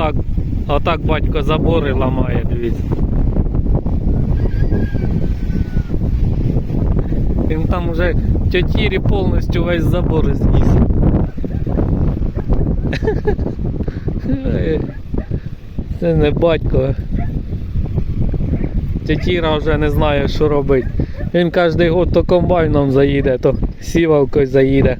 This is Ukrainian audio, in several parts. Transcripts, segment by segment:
Отак, отак батько забори ламає, дивіться. Він там вже в тьотірі повністю весь забор зніс. Це не батько. Тетіра вже не знає, що робити. Він кожен год то комбайном заїде, то сівалкою заїде.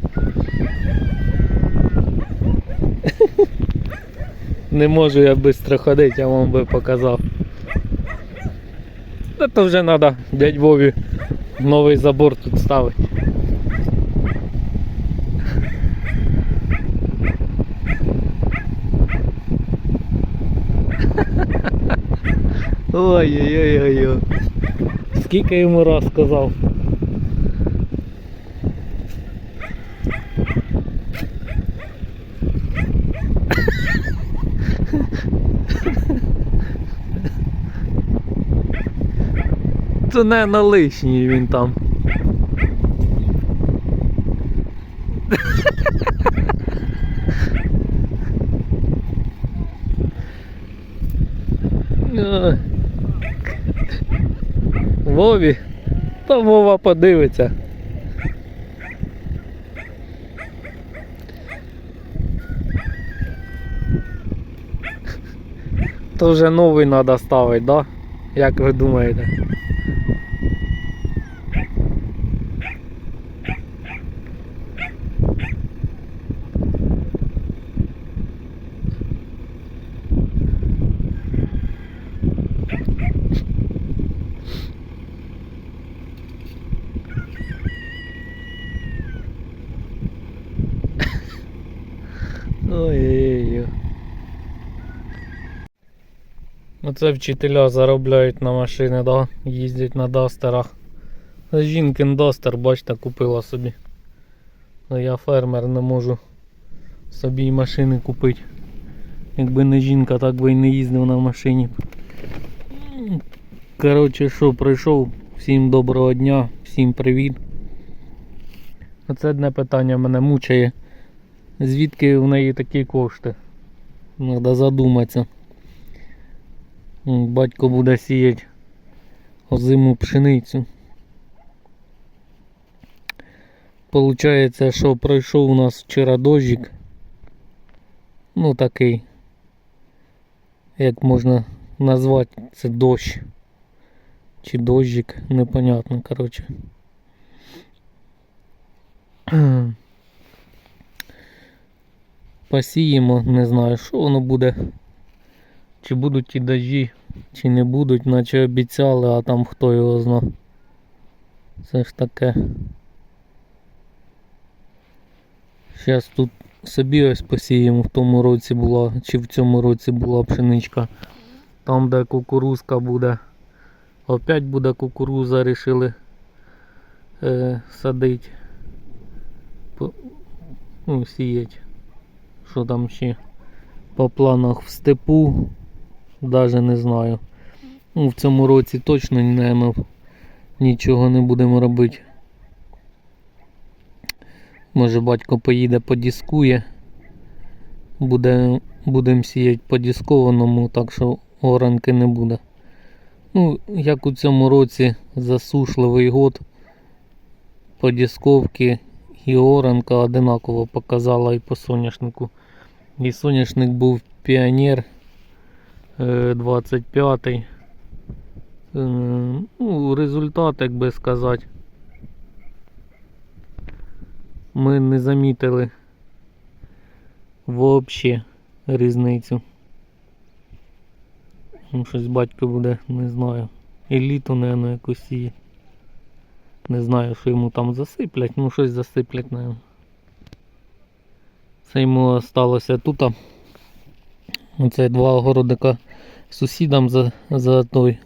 Не можу я швидко ходити, я вам би показав. Та то вже треба дядь Вові новий забор тут ставити. Ой-ой-ой-ой. Скільки йому раз сказав? Це не на лишній він там. Вові. Та Вова подивиться. То вже новий треба ставити, да? Як ви думаєте? Ой-ой-ой. Оце вчителя заробляють на машини, да? їздять на дастерах. Жінкин дастер, бачите, купила собі. Ну я фермер не можу собі й машини купити. Якби не жінка, так би і не їздив на машині. Коротше, що, прийшов. Всім доброго дня, всім привіт. Оце одне питання мене мучає. Звідки в неї такі кошти? Треба задуматися. Батько буде сіяти озиму пшеницю. Получається, що пройшов у нас вчора дощик. Ну такий. Як можна назвати це дощ. Чи дощик, непонятно, коротше. Посіємо, не знаю, що воно буде. Чи будуть ті дожі, чи не будуть, наче обіцяли, а там хто його зна. Це ж таке. Зараз тут собі ось посіємо, в тому році була, чи в цьому році була пшеничка. Там, де кукурузка буде. Опять буде кукуруза, рішили е, садити. Ну, сіять. Що там ще? По планах в степу. Даже не знаю. Ну, в цьому році точно наверно, нічого не будемо робити. Може батько поїде подіскує. Буде, будемо сіяти по дискованому, так що оранки не буде. Ну, як у цьому році засушливий год, по дисковці і оранка одинаково показала і по соняшнику. І соняшник був піонер 25-й. Е, Ну, результат, як би сказати, ми не замітили взагалі різницю. Ну, щось батько буде, не знаю. Еліту, наверное, якусь сіє. Не знаю, що йому там засиплять, ну щось засиплять, наверное. Це йому осталося тут. Оце два огородика сусідам за, за той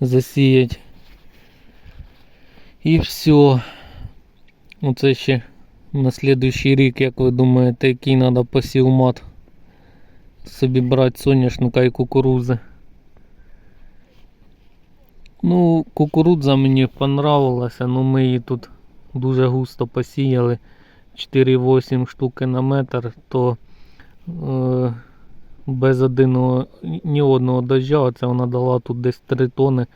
засіять. І все. Оце ще на слідуючий рік, як ви думаєте, який треба посів мат собі брати соняшника і кукурузи. Ну, кукурудза мені понравилася, ну ми її тут дуже густо посіяли. 4-8 штуки на метр, то е, без одного, ні одного дождя. Оце вона дала тут десь 3 тони,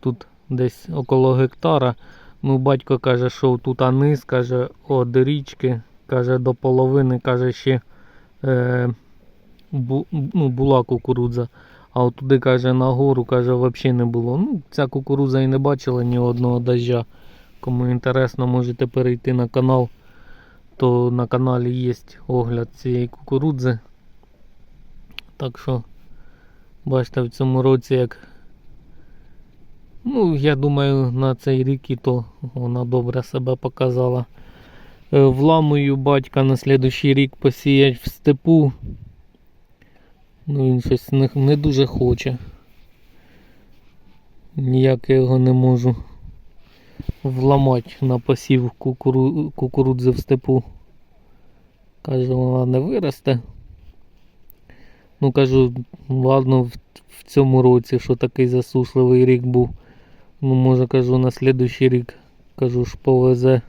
тут десь около гектара. Ну, батько каже, що тут аниз, каже, от річки, каже, до половини, каже, ще е, бу, ну, була кукурудза. А от туди, каже, нагору, каже, взагалі не було. Ну, ця кукурудза і не бачила ні одного дождя. Кому інтересно, можете перейти на канал. То на каналі є огляд цієї кукурудзи. Так що, бачите, в цьому році як. Ну, я думаю, на цей рік і то вона добре себе показала. Е, Вламую батька на слідущий рік посіять в степу. Ну, він щось не, не дуже хоче. Ніяк я його не можу вламати на посів кукуру... кукурудзи в степу. Каже, вона не виросте. Ну кажу, ладно, в, в цьому році, що такий засушливий рік був. Ну, може, кажу, на слідуючий рік, кажу, ж повезе.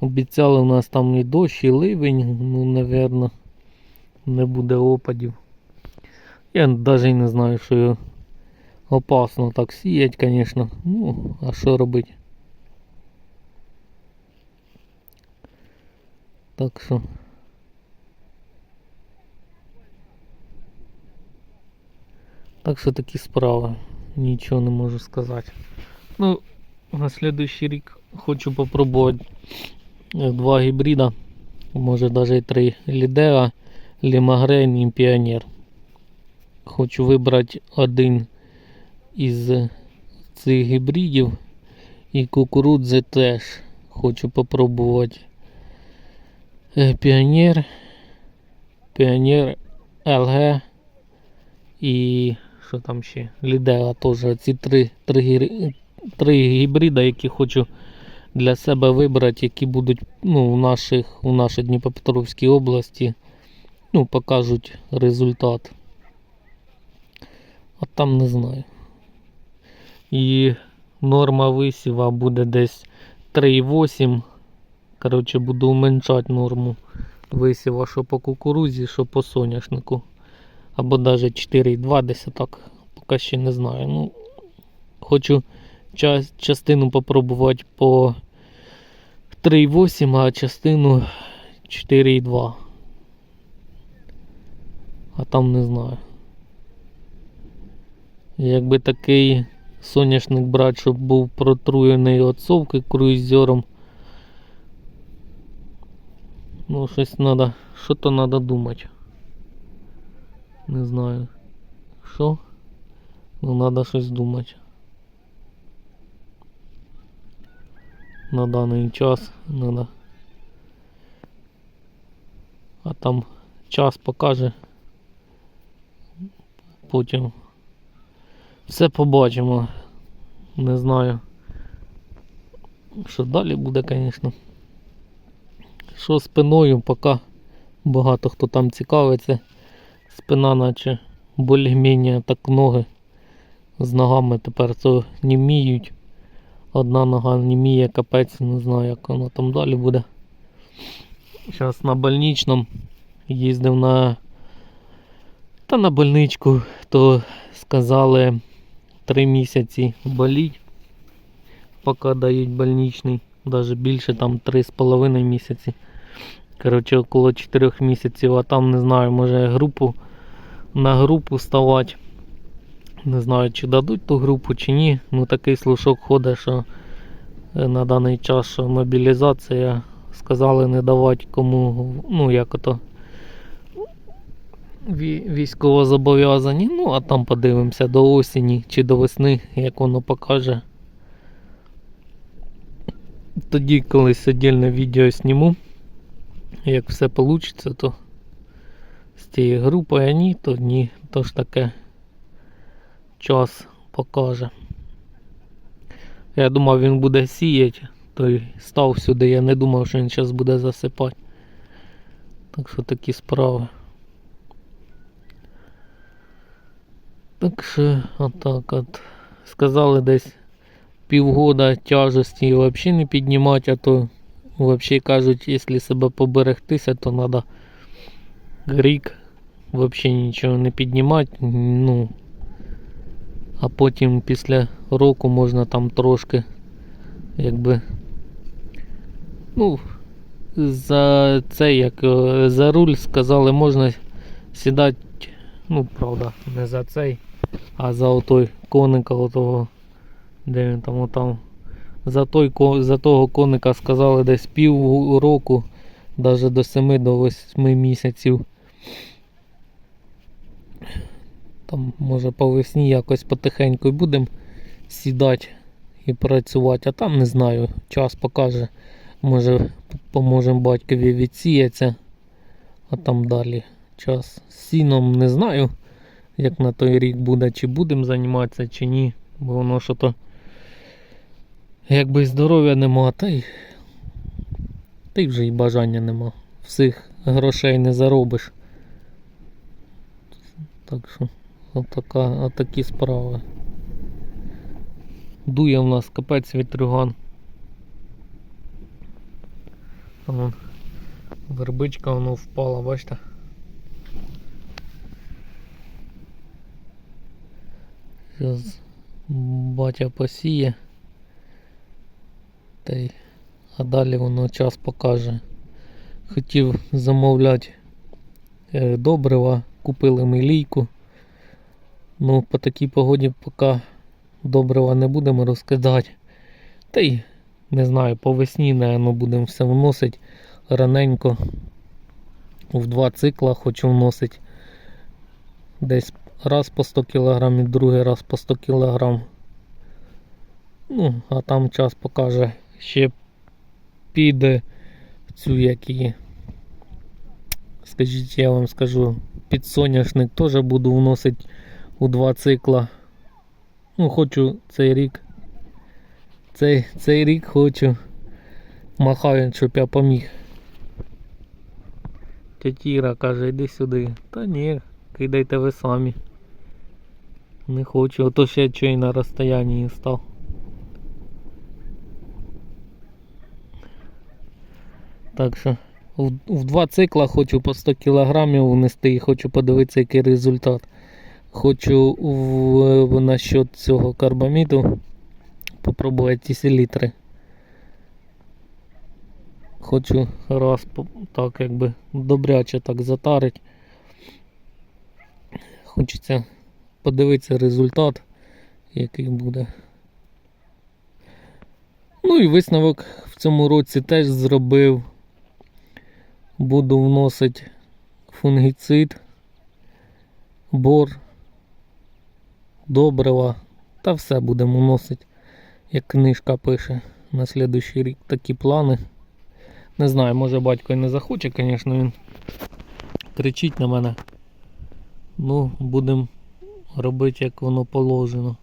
Обіцяли у нас там і дощ, і ливень, ну, напевно, не буде опадів. Я навіть не знаю, що його опасно так сіять, звісно. Ну, а що робити? Так що. Так що такі справи. Нічого не можу сказати. Ну, на слідуючий рік хочу попробувати е, два гібрида. Може навіть три Лідеа, Лімагрейн і Піонер. Хочу вибрати один із цих гібридів. І кукурудзи теж хочу попробувати. Е, Піонер. Піонер ЛГ і що там ще? Лідеа теж. Ці три, три, три гібрида, які хочу для себе вибрати, які будуть ну, у, наших, у нашій Дніпропетровській області ну, покажуть результат. А там не знаю. І норма висіва буде десь 3,8. Коротше, буду уменьшати норму висіва, що по кукурузі, що по соняшнику. Або навіть 4,2 десь так. Поки ще не знаю. Ну, хочу час, частину попробувати по 3,8, а частину 4,2. А там не знаю. Якби такий соняшник брати, щоб був протруєний отсовки круїзером. Ну, щось треба, що то треба думати. Не знаю. Що? Ну, треба щось думати. На даний час треба. А там час покаже. Потім все побачимо. Не знаю. Що далі буде, звісно. Що спиною, поки багато хто там цікавиться. Спина наче більш-менш так ноги з ногами тепер то німіють. Одна нога німіє, капець, не знаю, як воно там далі буде. Зараз на больничному їздив на та на больничку, то сказали 3 місяці боліть, поки дають больничний, навіть більше там 3,5 місяці. Коротше, около 4 місяців, а там не знаю, може групу на групу ставати. Не знаю, чи дадуть ту групу, чи ні. Ну такий слушок ходить, що е, на даний час що мобілізація сказали не давати кому, ну як ото ві- військовозобов'язані. Ну, а там подивимося до осені чи до весни, як воно покаже. Тоді колись отдельне відео зніму. Як все вийде, то з тією групою, а ні, то ні. То ж таке час покаже. Я думав, він буде сіяти, той став сюди, я не думав, що він зараз буде засипати. Так що такі справи. Так що, отак от. Сказали десь півгода тяжесті взагалі не піднімати, а то взагалі кажуть, якщо себе поберегтися, то треба рік взагалі нічого не піднімати. Ну, а потім після року можна там трошки якби. Ну, за це як е, за руль сказали, можна сідати, ну, правда, не за цей, а за отой коника отого, де він там отам. За, той, за того коника сказали десь пів року, навіть до 7 до 8 місяців. Там може по весні якось потихеньку будемо сідати і працювати, а там не знаю, час покаже. Може поможемо батькові відсіятися, а там далі час. З сіном не знаю, як на той рік буде, чи будемо займатися, чи ні. Бо воно що то якби здоров'я нема, та й, та й вже й бажання нема. Всіх грошей не заробиш. Так що отака, отакі справи. Дує в нас капець вітрюган. Вон вербичка воно впала, бачите? Зараз батя посіє. Та й, а далі воно час покаже. Хотів замовляти е, добрива, купили ми лійку. Ну, по такій погоді поки добрива не будемо розкидати. Та й не знаю, по весні, наверное, будемо все вносити раненько. В два цикла хочу вносити. Десь раз по 100 кг і другий раз по 100 кг. Ну, а там час покаже. Ще піде цю як її. Скажіть, я вам скажу, під соняшник теж буду вносити у два цикла. Ну, хочу цей рік. Цей, цей рік хочу. Махаю, щоб я поміг. Тетіра каже, йди сюди. Та ні, кидайте ви самі. Не хочу, ото ще чого й на розстоянні став. Так що в, два цикла хочу по 100 кілограмів внести і хочу подивитися, який результат. Хочу в, насчет цього карбаміду попробувати ті селітри. Хочу раз так якби добряче так затарить. Хочеться подивитися результат, який буде. Ну і висновок в цьому році теж зробив. Буду вносити фунгіцид, бор, добрива та все будемо вносити, як книжка пише на слідуючий рік такі плани. Не знаю, може батько і не захоче, звісно, він кричить на мене. Ну, будемо робити, як воно положено,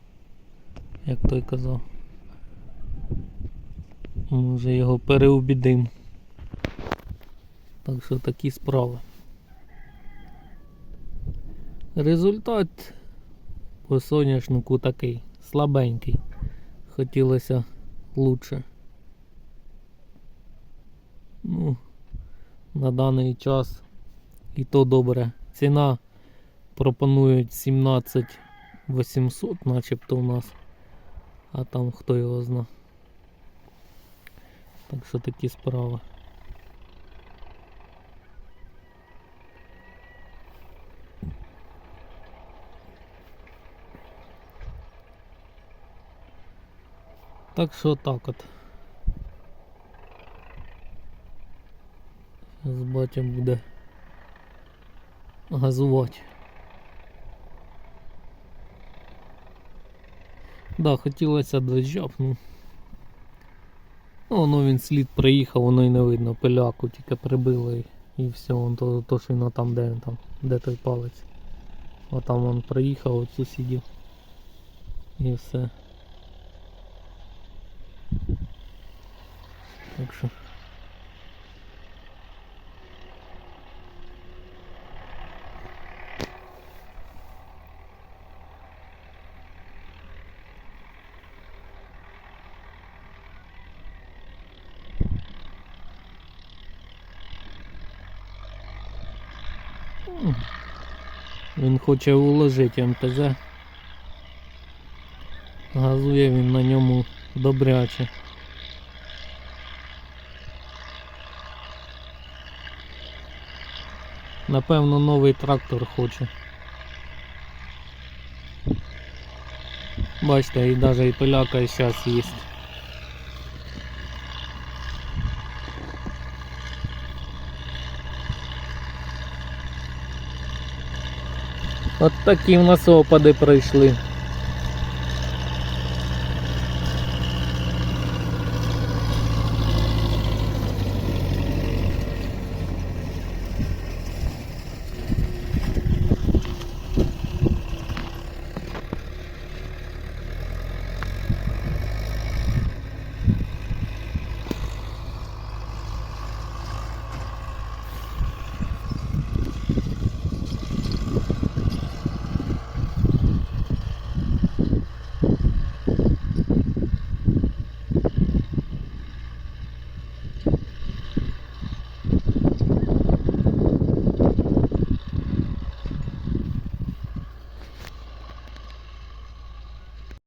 як той казав. Може його переубідим. Так що такі справи. Результат по соняшнику такий слабенький. Хотілося лучше. Ну, на даний час і то добре. Ціна пропонують 17 800 начебто у нас. А там хто його зна. Так що такі справи. Так що так от. З батьком буде газувати. Да, хотілося дождя, ну. Ну, воно він слід проїхав, воно і не видно, пиляку тільки прибило і, все, вон то, то що воно там, де він там, де той палець. Отам він проїхав от сусідів. І все. Так що. Він хоче уложити МТЗ. Газує він на ньому добряче. Напевно, новий трактор хочу. Бачите, і навіть і пиляка і зараз є. От такі в нас опади прийшли.